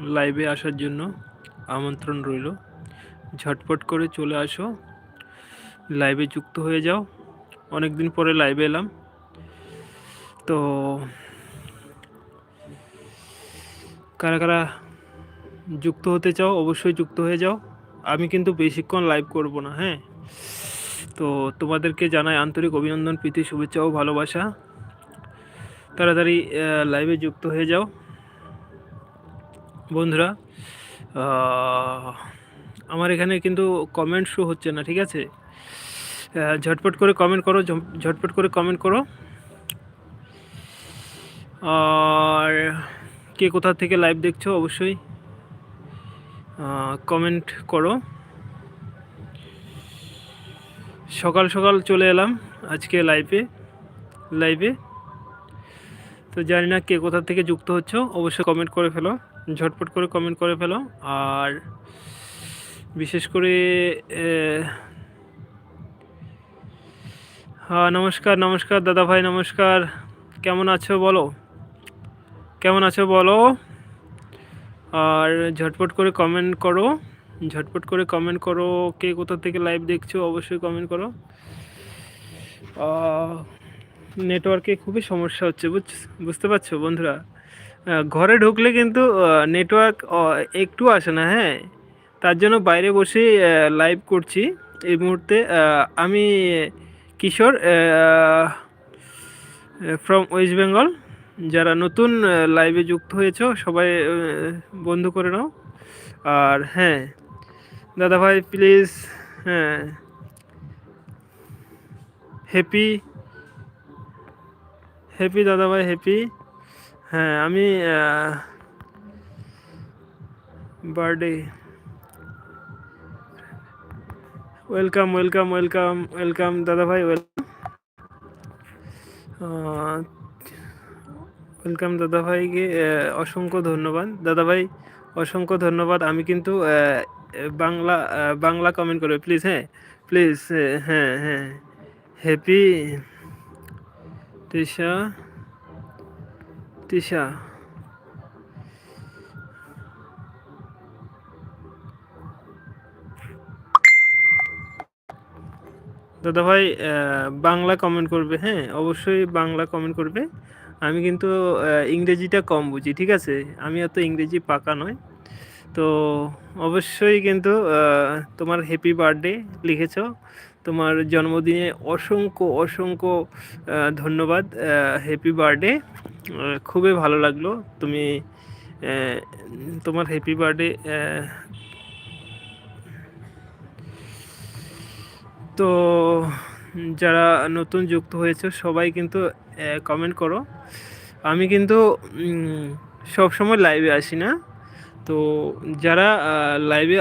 লাইভে আসার জন্য আমন্ত্রণ রইল। ঝটপট করে চলে আসো। লাইভে যুক্ত হয়ে যাও। অনেক দিন পরে লাইভে এলাম। তো কারা কারা যুক্ত হতে চাও, অবশ্যই যুক্ত হয়ে যাও। আমি কিন্তু বেশিক্ষণ লাইভ করব না হ্যাঁ? তো তোমাদেরকে জানাই আন্তরিক অভিনন্দন, প্রীতি, শুভেচ্ছা ও ভালোবাসা। তাড়াতাড়ি লাইভে যুক্ত হয়ে যাও। বন্ধুরা আমার এখানে কিন্তু কমেন্ট শো হচ্ছে না, ঠিক আছে? ঝটপট করে কমেন্ট করো ঝটপট করে কমেন্ট করো। আর কে কোথা থেকে লাইভ দেখছ, অবশ্যই কমেন্ট করো। সকাল সকাল চলে এলাম আজকে লাইভে লাইভে তো জানি না কে কোথা থেকে যুক্ত হচ্ছ, অবশ্যই কমেন্ট করে ফেলো। ঝটপট করে কমেন্ট করে ফেলো। আর বিশেষ করে হ্যাঁ নমস্কার নমস্কার দাদা ভাই নমস্কার। কেমন আছো বলো? কেমন আছো বলো? আর ঝটপট করে কমেন্ট করো। ঝটপট করে কমেন্ট করো, কে কোথা থেকে লাইভ দেখছ অবশ্যই কমেন্ট করো। নেটওয়ার্কে খুবই সমস্যা হচ্ছে বুঝ বুঝতে পারছ বন্ধুরা? ঘরে ঢুকলে কিন্তু নেটওয়ার্ক একটু আসে না হ্যাঁ? তার জন্য বাইরে বসে লাইভ করছি। এই মুহূর্তে আমি কিশোর ফ্রম ওয়েস্ট বেঙ্গল যারা নতুন লাইভে যুক্ত হয়েছো, সবাই বন্ধু করে নাও। আর হ্যাঁ দাদা ভাই প্লিজ হ্যাঁ হ্যাপি হ্যাপি দাদা ভাই হ্যাপি হ্যাঁ আমি birthday welcome welcome welcome welcome দাদা ভাই ওয়েলকাম ওয়েলকাম দাদা ভাইকে অসংখ্য ধন্যবাদ। দাদা ভাই, অসংখ্য ধন্যবাদ। আমি কিন্তু বাংলা বাংলা কমেন্ট করবে। প্লিজ হ্যাঁ প্লিজ হ্যাঁ হ্যাঁ হ্যাপি তৃষা। তৃষা দাদা ভাই বাংলা কমেন্ট করবে হ্যাঁ? অবশ্যই বাংলা কমেন্ট করবে। আমি কিন্তু ইংরেজিটা কম বুঝি, ঠিক আছে? আমি এত ইংরেজি পাকা নয়। তো অবশ্যই কিন্তু তোমার হ্যাপি বার্থডে লিখেছো। তোমার জন্মদিনে অসংখ্য অসংখ্য ধন্যবাদ হ্যাপি বার্থডে খুবই ভালো লাগল। তুমি তোমার হ্যাপি বার্থডে তো যারা নতুন যুক্ত হয়েছে, সবাই কিন্তু কমেন্ট করো। আমি কিন্তু সব সময় লাইভে আসি না। তো যারা লাইভে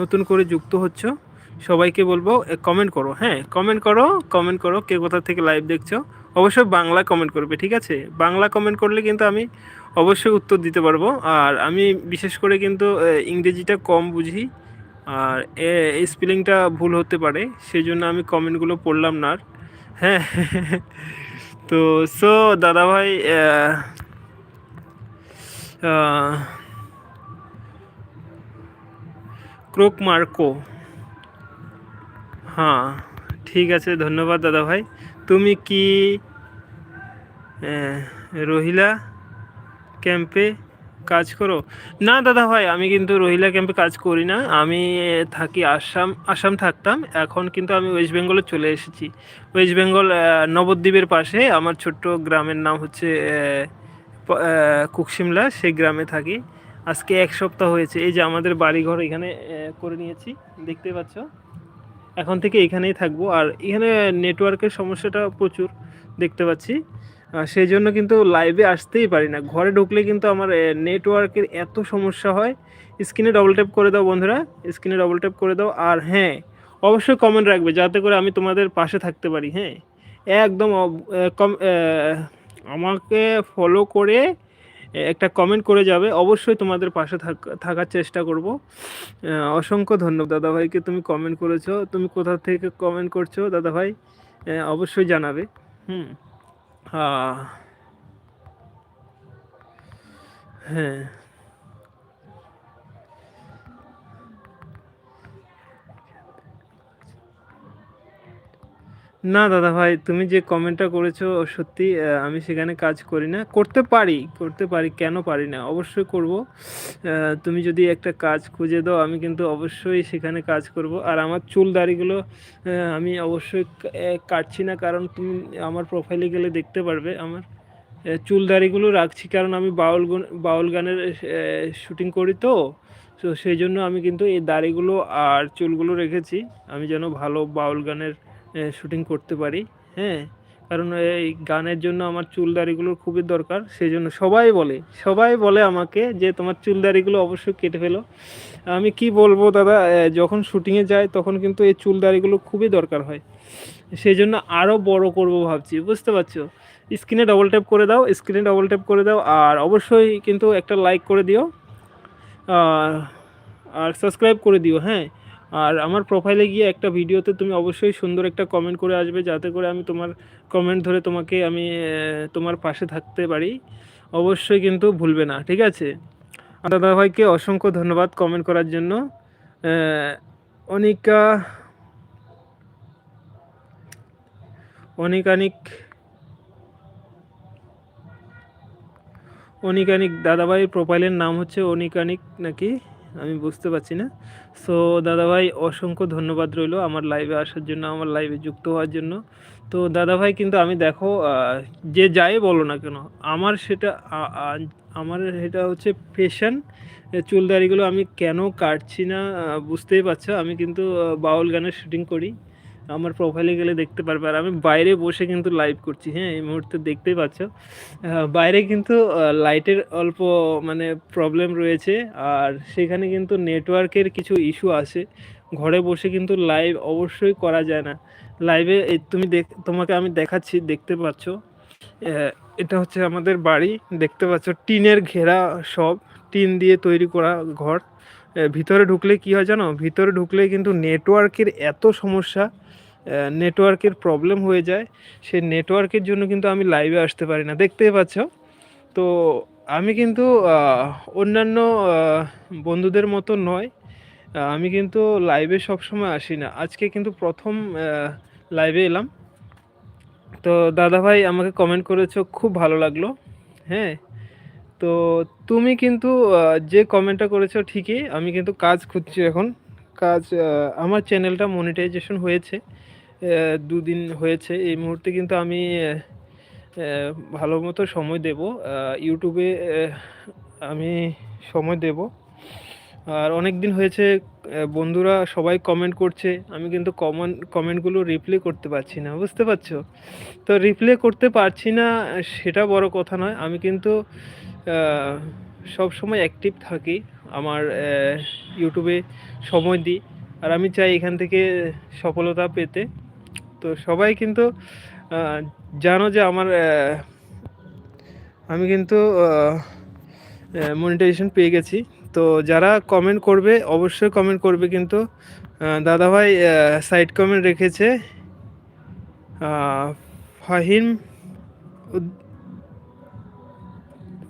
নতুন করে যুক্ত হচ্ছ, সবাইকে বলব কমেন্ট করো। হ্যাঁ কমেন্ট করো কমেন্ট করো, কে কোথা থেকে লাইভ দেখছ। অবশ্যই বাংলা কমেন্ট করবে, ঠিক আছে? বাংলা কমেন্ট করলে কিন্তু আমি অবশ্যই উত্তর দিতে পারব। আর আমি বিশেষ করে কিন্তু ইংরেজিটা কম বুঝি। আর স্পেলিংটা ভুল হতে পারে সেই জন্য আমি কমেন্টগুলো পড়লাম না আর। হ্যাঁ তো সো দাদাভাই ক্রোক মার্কো হ্যাঁ ঠিক আছে, ধন্যবাদ দাদা ভাই তুমি কি রহিলা ক্যাম্পে কাজ করো। না দাদা ভাই, আমি কিন্তু রোহিলা ক্যাম্পে কাজ করি না। আমি থাকি আসাম আসাম থাকতাম। এখন কিন্তু আমি ওয়েস্ট বেঙ্গলে চলে এসেছি। ওয়েস্ট বেঙ্গল নবদ্বীপের পাশে। আমার ছোট্ট গ্রামের নাম হচ্ছে কুকশিমলা। সেই গ্রামে থাকি। আজকে এক সপ্তাহ হয়েছে। এই যে আমাদের বাড়িঘর এখানে করে নিয়েছি। দেখতে পাচ্ছ? এখন থেকে এখানেই থাকব। আর এখানে নেটওয়ার্কের সমস্যাটা প্রচুর। দেখতে পাচ্ছি। সেই জন্য কিন্তু লাইভে আসতেই পারি না। ঘরে ঢুকলে কিন্তু আমার নেটওয়ার্কের এত সমস্যা হয়। স্ক্রিনে ডবল ট্যাপ করে দাও বন্ধুরা স্ক্রিনে ডবল ট্যাপ করে দাও। আর হ্যাঁ অবশ্যই কমেন্ট রাখবে যাতে করে আমি তোমাদের পাশে থাকতে পারি হ্যাঁ। একদম কম আমাকে ফলো করে একটা কমেন্ট করে যাবে। অবশ্যই তোমাদের পাশে থাক- থাকার চেষ্টা করব। অসংখ্য ধন্যবাদ দাদা ভাইকে তুমি কমেন্ট করেছ। তুমি কোথা থেকে কমেন্ট করছ দাদা ভাই অবশ্যই জানাবে। হুম। আহ, হ্যাঁ না, দাদা ভাই, তুমি যে কমেন্টটা করেছ সত্যি আমি সেখানে কাজ করি না। করতে পারি করতে পারি, কেন পারি না? অবশ্যই করব। তুমি যদি একটা কাজ খুঁজে দাও, আমি কিন্তু অবশ্যই সেখানে কাজ করব। আর আমার চুল দাড়িগুলো আমি অবশ্যই কাটছি না, কারণ তুমি আমার প্রোফাইলে গেলে দেখতে পারবে আমার। চুল দাড়িগুলো রাখছি, কারণ আমি বাউল বাউল গানের শুটিং করি তো। তো সেই জন্য আমি কিন্তু এই দাড়িগুলো আর চুলগুলো রেখেছি। আমি যেন ভালো বাউল গানের শুটিং করতে পারি হ্যাঁ? কারণ এই গানের জন্য আমার চুল দাড়িগুলোর খুবই দরকার সেই জন্য সবাই বলে সবাই বলে আমাকে যে তোমার চুল দাড়িগুলো অবশ্যই কেটে ফেলো। আমি কি বলব দাদা যখন শুটিংয়ে যাই তখন কিন্তু এই চুল দাড়িগুলো খুবই দরকার হয়। সেই জন্য আরও বড় করব ভাবছি, বুঝতে পারছ? স্ক্রিনে ডবল ট্যাপ করে দাও স্ক্রিনে ডবল ট্যাপ করে দাও, আর অবশ্যই কিন্তু একটা লাইক করে দিও, আর সাবস্ক্রাইব করে দিও হ্যাঁ? আর আমার প্রোফাইলে গিয়ে একটা ভিডিওতে তুমি অবশ্যই সুন্দর একটা কমেন্ট করে আসবে, যাতে করে আমি তোমার কমেন্ট ধরে তোমাকে আমি তোমার পাশে থাকতে পারি। অবশ্যই কিন্তু ভুলবে না, ঠিক আছে? আর দাদা ভাইকে অসংখ্য ধন্যবাদ কমেন্ট করার জন্য। অনিকা, অনিকানিক অনিকানিক দাদাভাইয়ের প্রোফাইলের নাম হচ্ছে অনিকানিক নাকি? আমি বুঝতে পারছি না। সো দাদাভাই, অসংখ্য ধন্যবাদ রইল আমার লাইভে আসার জন্য, আমার লাইভে যুক্ত হওয়ার জন্য। তো, দাদাভাই, কিন্তু আমি দেখো যে যাই বলো না কেন, আমার সেটা আমার সেটা হচ্ছে ফ্যাশন চুল দাড়িগুলো আমি কেন কাটছি না বুঝতেই পারছ? আমি কিন্তু বাউল গানের শুটিং করি। আমার প্রোফাইলে গেলে দেখতে পারবে। আর আমি বাইরে বসে কিন্তু লাইভ করছি। হ্যাঁ এই মুহূর্তে দেখতেই পাচ্ছ। বাইরে কিন্তু লাইটের অল্প মানে প্রবলেম রয়েছে। আর সেখানে কিন্তু নেটওয়ার্কের কিছু ইস্যু আছে। ঘরে বসে কিন্তু লাইভ অবশ্যই করা যায় না। লাইভে তুমি দেখ, তোমাকে আমি দেখাচ্ছি, দেখতে পাচ্ছ। এটা হচ্ছে আমাদের বাড়ি। দেখতে পাচ্ছ, টিনের ঘেরা সব। টিন দিয়ে তৈরি করা ঘর। ভিতরে ঢুকলে কি হয় জানো? ভিতরে ঢুকলে কিন্তু নেটওয়ার্কের এত সমস্যা নেটওয়ার্কের প্রবলেম হয়ে যায়। সেই নেটওয়ার্কের জন্য কিন্তু আমি লাইভে আসতে পারি না। দেখতেই পাচ্ছ? তো আমি কিন্তু অন্যান্য বন্ধুদের মতো নয়। আমি কিন্তু লাইভে সবসময় আসি না। আজকে কিন্তু প্রথম লাইভে এলাম। তো দাদা ভাই আমাকে কমেন্ট করেছ, খুব ভালো লাগল। হ্যাঁ? তো তুমি কিন্তু যে কমেন্টটা করেছ ঠিকই, আমি কিন্তু কাজ খুঁজছি এখন। কাজ আমার চ্যানেলটা মনিটাইজেশন হয়েছে দুদিন হয়েছে। এই মুহূর্তে কিন্তু আমি ভালো মতো সময় দেব। ইউটিউবে আমি সময় দেব। আর অনেক দিন হয়েছে বন্ধুরা সবাই কমেন্ট করছে। আমি কিন্তু কমন কমেন্টগুলো রিপ্লাই করতে পারছি না, বুঝতে পারছ? তো রিপ্লাই করতে পারছি না, সেটা বড় কথা নয়। আমি কিন্তু সব সময় অ্যাক্টিভ থাকি, আমার ইউটিউবে সময় দিই। আর আমি চাই এখান থেকে সফলতা পেতে। তো সবাই কিন্তু জানো যে আমার আমি কিন্তু মনিটাইজেশন পেয়ে গেছি। তো যারা কমেন্ট করবে, অবশ্যই কমেন্ট করবে কিন্তু দাদাভাই সাইড কমেন্ট রেখেছে ফাহিম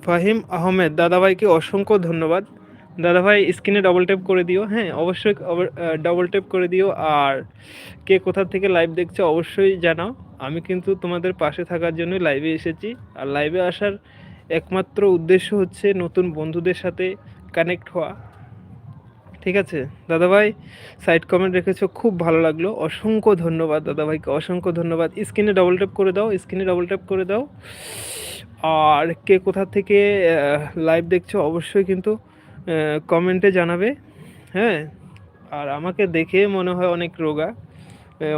ফাহিম আহমেদ। দাদাভাইকে অসংখ্য ধন্যবাদ। দাদাভাই, স্ক্রিনে ডবল ট্যাপ করে দিও। হ্যাঁ অবশ্যই ডবল ট্যাপ করে দিও। আর কে কোথা থেকে লাইভ দেখছে অবশ্যই জানাও। আমি কিন্তু তোমাদের পাশে থাকার জন্যই লাইভে এসেছি। আর লাইভে আসার একমাত্র উদ্দেশ্য হচ্ছে নতুন বন্ধুদের সাথে কানেক্ট হওয়া। ঠিক আছে? দাদাভাই সাইড কমেন্ট রেখেছো, খুব ভালো লাগল। অসংখ্য ধন্যবাদ দাদাভাইকে। অসংখ্য ধন্যবাদ। স্ক্রিনে ডবল ট্যাপ করে দাও। স্ক্রিনে ডবল ট্যাপ করে দাও। আর কে কোথা থেকে লাইভ দেখছ অবশ্যই কিন্তু কমেন্টে জানাবে হ্যাঁ? আর আমাকে দেখে মনে হয় অনেক রোগা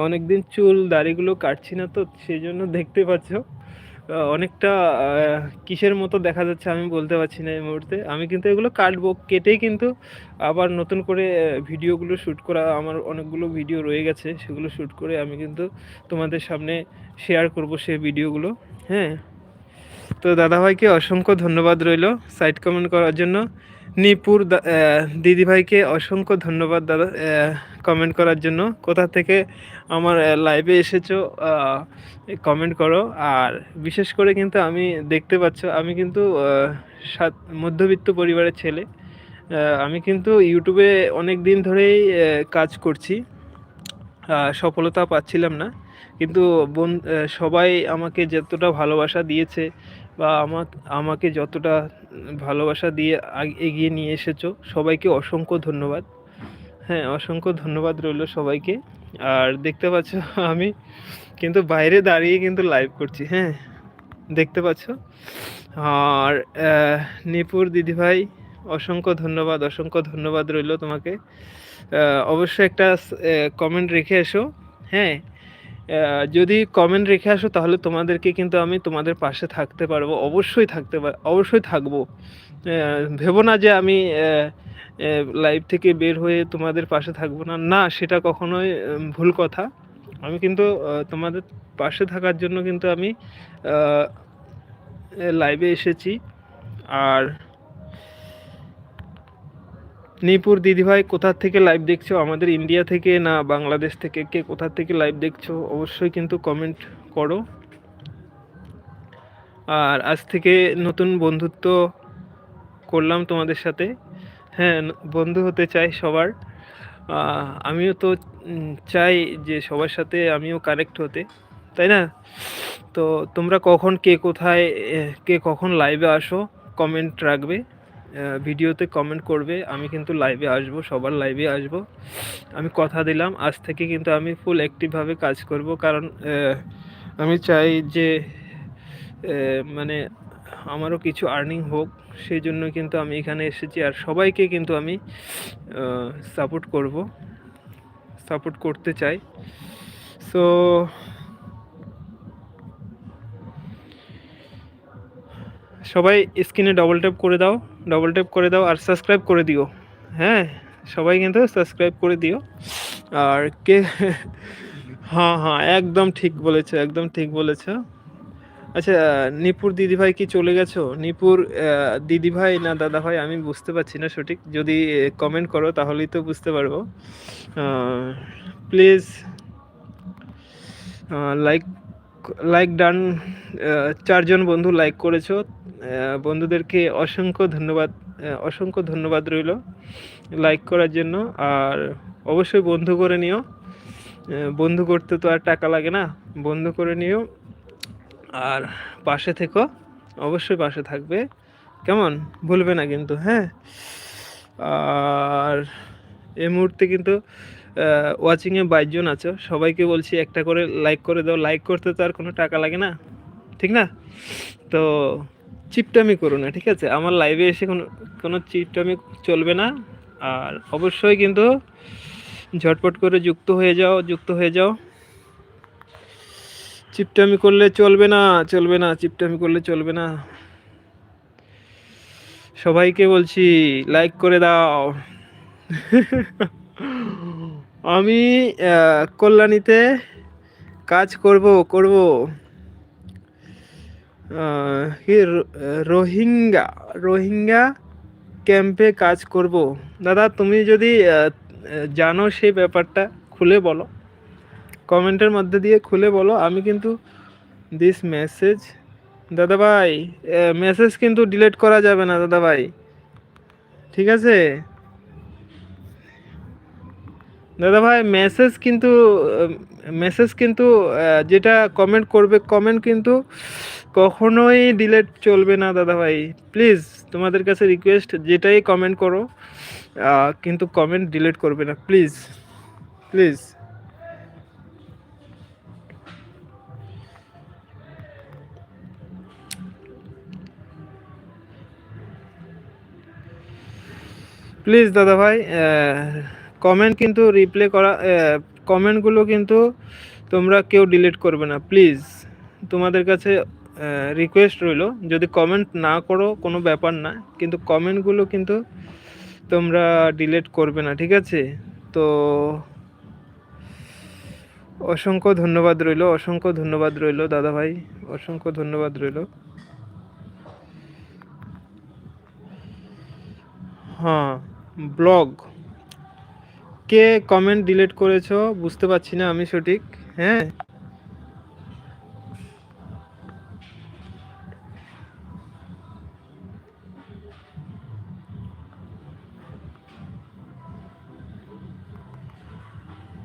অনেক দিন চুল দাড়িগুলো কাটছি না তো সেই জন্য দেখতে পাচ্ছ অনেকটা কিসের মতো দেখা যাচ্ছে আমি বলতে পারছি না এই মুহূর্তে। আমি কিন্তু এগুলো কাটবো, কেটেই কিন্তু আবার নতুন করে ভিডিওগুলো শ্যুট করা, আমার অনেকগুলো ভিডিও রয়ে গেছে, সেগুলো শ্যুট করে আমি কিন্তু তোমাদের সামনে শেয়ার করব সেই ভিডিওগুলো হ্যাঁ? তো দাদাভাইকে অসংখ্য ধন্যবাদ রইল সাইড কমেন্ট করার জন্য। নিপুর দিদিভাইকে অসংখ্য ধন্যবাদ দাদা কমেন্ট করার জন্য। কোথা থেকে আমার লাইভে এসেছ কমেন্ট করো। আর বিশেষ করে কিন্তু আমি দেখতে পাচ্ছ, আমি কিন্তু সাত- মধ্যবিত্ত পরিবারের ছেলে। আমি কিন্তু ইউটিউবে অনেক দিন ধরেই কাজ করছি। সফলতা পাচ্ছিলাম না। কিন্তু বোন সবাই আমাকে যতটা ভালোবাসা দিয়েছে বা আমাকে আমাকে যতটা ভালোবাসা দিয়ে এগিয়ে নিয়ে এসেছ, সবাইকে অসংখ্য ধন্যবাদ। হ্যাঁ অসংখ্য ধন্যবাদ রইল সবাইকে। আর দেখতে পাচ্ছ আমি কিন্তু বাইরে দাঁড়িয়ে কিন্তু লাইভ করছি হ্যাঁ দেখতে পাচ্ছ? আর নিপুর দিদিভাই অসংখ্য ধন্যবাদ অসংখ্য ধন্যবাদ রইল তোমাকে। অবশ্যই একটা কমেন্ট রেখে এসো হ্যাঁ। যদি কমেন্ট রেখে আসো, তাহলে তোমাদেরকে কিন্তু আমি তোমাদের পাশে থাকতে পারব, অবশ্যই থাকতে পার, অবশ্যই থাকব। ভেবো না যে আমি লাইভ থেকে বের হয়ে তোমাদের পাশে থাকব না। না, সেটা কখনোই ভুল কথা। আমি কিন্তু তোমাদের পাশে থাকার জন্য কিন্তু আমি লাইভে এসেছি। আর নিপুর দিদিভাই, কোথা থেকে লাইভ দেখছ? আমাদের ইন্ডিয়া থেকে না বাংলাদেশ থেকে? কে কোথা থেকে লাইভ দেখছ? অবশ্যই কিন্তু কমেন্ট করো। আর আজ থেকে নতুন বন্ধুত্ব করলাম তোমাদের সাথে। হ্যাঁ বন্ধু হতে চাই সবার। আমিও তো চাই যে সবার সাথে আমিও কানেক্ট হতে। তাই না? তো তোমরা কখন, কে কোথায় কে কখন লাইভে আসো কমেন্ট রাখবে। ভিডিওতে কমেন্ট করবে। আমি কিন্তু লাইভে আসব, সবার লাইভে আসব। আমি কথা দিলাম, আজ থেকে কিন্তু আমি ফুল অ্যাক্টিভভাবে কাজ করব। কারণ আমি চাই যে মানে আমারও কিছু আর্নিং হোক, সেই জন্য কিন্তু আমি এখানে এসেছি। আর সবাইকে কিন্তু আমি সাপোর্ট করব সাপোর্ট করতে চাই। সো সবাই স্ক্রিনে ডবল ট্যাপ করে দাও। ডবল ট্যাপ করে দাও আর সাবস্ক্রাইব করে দিও। হ্যাঁ সবাই কিন্তু সাবস্ক্রাইব করে দিও। আর কে? হ্যাঁ হ্যাঁ একদম ঠিক বলেছ, একদম ঠিক বলেছ। আচ্ছা নিপুর দিদিভাই কি চলে গেছো? নিপুর দিদিভাই না দাদাভাই আমি বুঝতে পারছি না সঠিক। যদি কমেন্ট করো তাহলেই তো বুঝতে পারব। প্লিজ লাইক লাইক ডান চারজন বন্ধু লাইক করেছ। বন্ধুদেরকে অসংখ্য ধন্যবাদ অসংখ্য ধন্যবাদ রইল লাইক করার জন্য। আর অবশ্যই বন্ধু করে নিও। বন্ধু করতে তো আর টাকা লাগে না, বন্ধু করে নিও। আর পাশে থেকো, অবশ্যই পাশে থাকবে। কেমন? ভুলবে না কিন্তু হ্যাঁ? আর এই মুহূর্তে কিন্তু ওয়াচিংয়ে বাইশ জন আছো। সবাইকে বলছি একটা করে লাইক করে দাও। লাইক করতে তো আর কোনো টাকা লাগে না। ঠিক না? তো চিপটামি করো না, ঠিক আছে? আমার লাইভে এসে কোনো কোনো চিপটামি চলবে না। আর অবশ্যই কিন্তু ঝটপট করে যুক্ত হয়ে যাও, যুক্ত হয়ে যাও। চিপটামি করলে চলবে না চলবে না চিপটামি করলে চলবে না। সবাইকে বলছি লাইক করে দাও। আমি কল্যাণীতে কাজ করব করব। কি রোহিঙ্গা রোহিঙ্গা ক্যাম্পে কাজ করব। দাদা, তুমি যদি জানো সেই ব্যাপারটা, খুলে বলো। কমেন্টের মধ্যে দিয়ে খুলে বলো। আমি কিন্তু দিস মেসেজ দাদা ভাই মেসেজ কিন্তু ডিলিট করা যাবে না, দাদা ভাই। ঠিক আছে? দাদা ভাই মেসেজ কিন্তু মেসেজ কিন্তু যেটা কমেন্ট করবে কমেন্ট কিন্তু কখনোই ডিলেট চলবে না দাদা ভাই। প্লিজ তোমাদের কাছে রিকোয়েস্ট যেটাই কমেন্ট করো কিন্তু কমেন্ট ডিলেট করবে না। প্লিজ প্লিজ প্লিজ দাদা ভাই কমেন্ট কিন্তু রিপ্লে করা কমেন্টগুলো কিন্তু তোমরা কেউ ডিলিট করবে না। প্লিজ তোমাদের কাছে রিকোয়েস্ট রইল, যদি কমেন্ট না করো, কোনো ব্যাপার না, কিন্তু কমেন্টগুলো কিন্তু তোমরা ডিলিট করবে না, ঠিক আছে? তো অসংখ্য ধন্যবাদ রইল, অসংখ্য ধন্যবাদ রইল দাদা ভাই অসংখ্য ধন্যবাদ রইল। হ্যাঁ ব্লগ কে কমেন্ট ডিলিট করেছ বুঝতে পারছি না আমি সঠিক হ্যাঁ?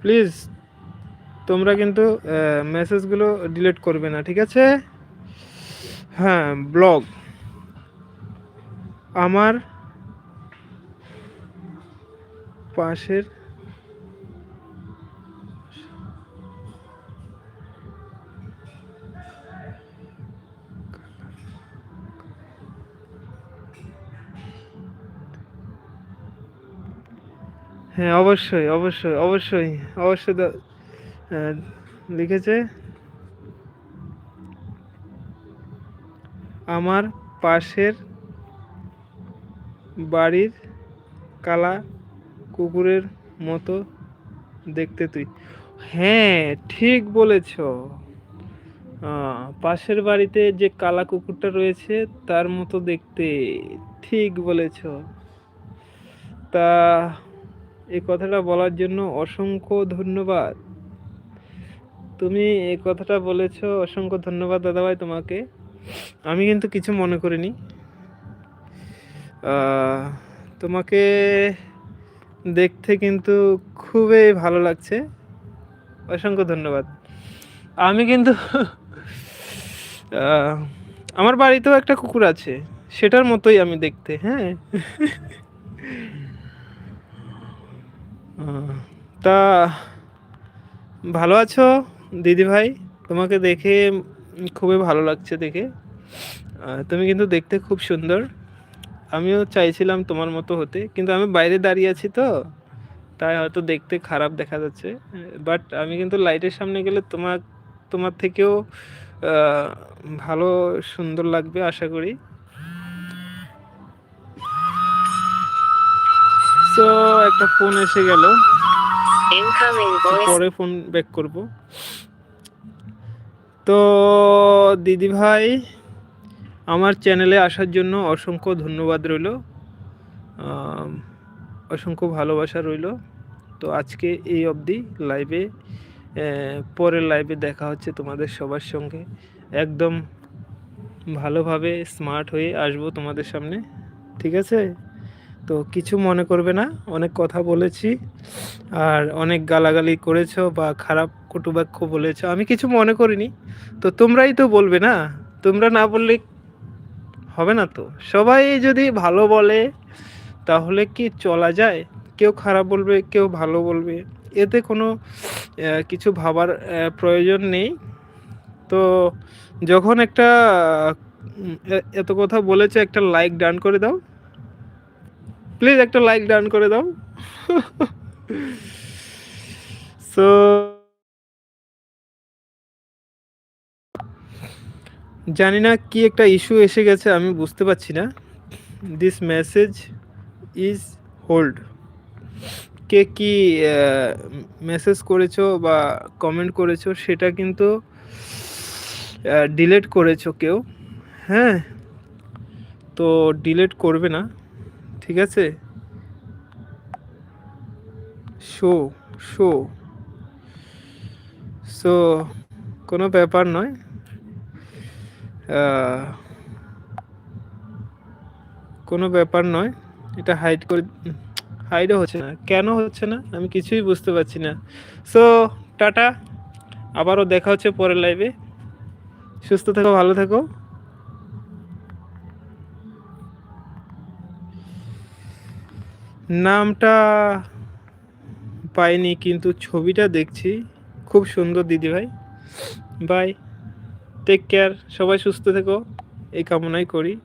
প্লিজ তোমরা কিন্তু মেসেজগুলো ডিলিট করবে না, ঠিক আছে? হ্যাঁ ব্লগ আমার পাশের হ্যাঁ অবশ্যই অবশ্যই অবশ্যই অবশ্যই আহ, লিখেছে। আমার পাশের বাড়ির কালা কুকুরের মতো দেখতে তুই। হ্যাঁ ঠিক বলেছ। পাশের বাড়িতে যে কালা কুকুরটা রয়েছে তার মতো দেখতে। ঠিক বলেছ। তা এই কথাটা বলার জন্য অসংখ্য ধন্যবাদ। তুমি এই কথাটা বলেছ, অসংখ্য ধন্যবাদ দাদাভাই তোমাকে। আমি কিন্তু কিছু মনে করিনি। তোমাকে দেখতে কিন্তু খুবই ভালো লাগছে। অসংখ্য ধন্যবাদ। আমি কিন্তু আমার বাড়িতেও একটা কুকুর আছে। সেটার মতোই আমি দেখতে হ্যাঁ? তা ভালো আছো, দিদি ভাই? তোমাকে দেখে খুবই ভালো লাগছে দেখে। তুমি কিন্তু দেখতে খুব সুন্দর। আমিও চাইছিলাম তোমার মতো হতে, কিন্তু আমি বাইরে দাঁড়িয়ে আছি তো, তাই হয়তো দেখতে খারাপ দেখা যাচ্ছে। বাট আমি কিন্তু লাইটের সামনে গেলে তোমার তোমার থেকেও ভালো সুন্দর লাগবে, আশা করি। সো একটা ফোন এসে গেল। পরে ফোন ব্যাক করব। তো দিদি ভাই আমার চ্যানেলে আসার জন্য অসংখ্য ধন্যবাদ রইল। অসংখ্য ভালোবাসা রইল। তো আজকে এই অবধি লাইভে পরের লাইভে দেখা হচ্ছে তোমাদের সবার সঙ্গে। একদম ভালোভাবে স্মার্ট হয়ে আসব তোমাদের সামনে। ঠিক আছে? তো কিছু মনে করবে না, অনেক কথা বলেছি আর অনেক গালাগালি করেছ বা খারাপ কটুবাক্য বলেছ, আমি কিছু মনে করিনি। তো তোমরাই তো বলবে না, তোমরা না বললে হবে না তো। সবাই যদি ভালো বলে, তাহলে কি চলা যায়? কেউ খারাপ বলবে, কেউ ভালো বলবে, এতে কোনো কিছু ভাবার প্রয়োজন নেই। তো যখন একটা এত কথা বলেছে, একটা লাইক ডান করে দাও। প্লিজ একটা লাইক ডান করে দাও। সো জানি না কি একটা ইস্যু এসে গেছে, আমি বুঝতে পারছি না। দিস মেসেজ ইজ হোল্ড কে কি মেসেজ করেছ বা কমেন্ট করেছ সেটা কিন্তু ডিলেট করেছ কেউ। হ্যাঁ তো ডিলেট করবে না। ঠিক আছে? Show show. সো কোনো ব্যাপার নয়। কোনো ব্যাপার নয়। এটা হাইড করে হাইডও হচ্ছে না। কেন হচ্ছে না? আমি কিছুই বুঝতে পারছি না। So tata. আবারও দেখা হচ্ছে পরের লাইভে সুস্থ থেকো, ভালো থেকো। নামটা পাইনি, কিন্তু ছবিটা দেখছি। খুব সুন্দর দিদি ভাই। বাই টেক কেয়ার সবাই সুস্থ থেকো। এই কামনাই করি।